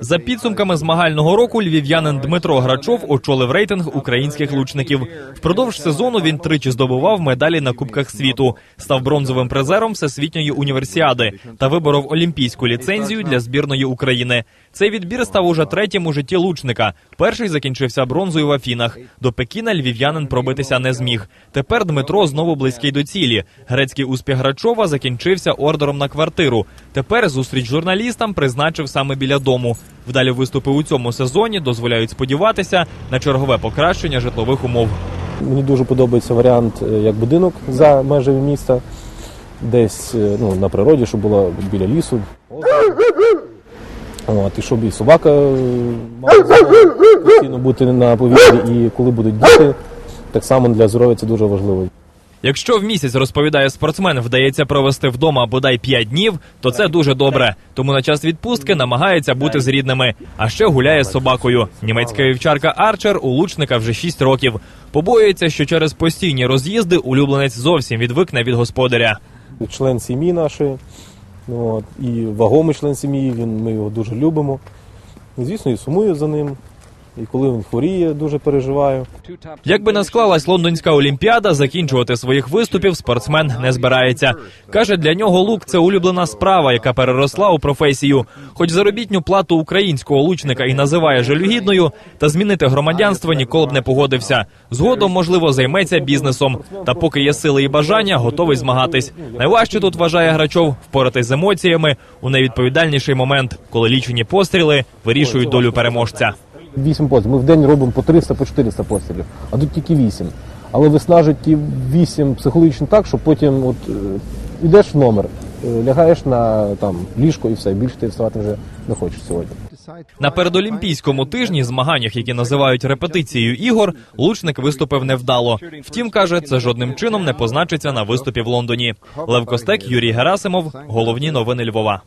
За підсумками змагального року львів'янин Дмитро Грачов очолив рейтинг українських лучників. Впродовж сезону він тричі здобував медалі на Кубках світу, став бронзовим призером всесвітньої універсіади та виборов олімпійську ліцензію для збірної України. Цей відбір став уже третім у житті лучника. Перший закінчився бронзою в Афінах. До Пекіна львів'янин пробитися не зміг. Тепер Дмитро знову близький до цілі. Грецький успіх Грачова закінчився ордером на квартиру. Тепер зустріч журналістам призначив саме біля дому. Вдалі виступи у цьому сезоні дозволяють сподіватися на чергове покращення житлових умов. Мені дуже подобається варіант е, як будинок за межами міста, десь е, ну, на природі, щоб було біля лісу. От, і щоб і собака е, мала постійно бути на повітрі, і коли будуть діти, так само для здоров'я це дуже важливо. Якщо в місяць розповідає спортсмен, вдається провести вдома бодай 5 днів, то це дуже добре. Тому на час відпустки намагається бути з рідними. А ще гуляє з собакою. Німецька вівчарка Арчер у лучника вже 6 років. Побоюється, що через постійні роз'їзди улюбленець зовсім відвикне від господаря. Член сім'ї нашої, от, і вагомий член сім'ї, він, ми його дуже любимо. Звісно, і сумую за ним. І коли він хворіє, дуже переживаю. Як би не склалась лондонська олімпіада, закінчувати своїх виступів спортсмен не збирається. Каже, для нього лук це улюблена справа, яка переросла у професію. Хоч заробітню плату українського лучника і називає жалюгідною, та змінити громадянство ніколи б не погодився. Згодом, можливо, займеться бізнесом. Та поки є сили і бажання, готовий змагатись. Найважче тут вважає Грачов впоратись з емоціями у найвідповідальніший момент, коли лічені постріли вирішують долю переможця. Вісім пострілів. Ми в день робимо по 300, по 400 пострілів, а тут тільки вісім. Але виснажить ті вісім психологічно так, що потім от, е, йдеш в номер, е, лягаєш на там, ліжко і все, більше ти вставати вже не хочеш сьогодні. На передолімпійському тижні змаганнях, які називають репетицією ігор, лучник виступив невдало. Втім, каже, це жодним чином не позначиться на виступі в Лондоні. Лев Костек, Юрій Герасимов. Головні новини Львова.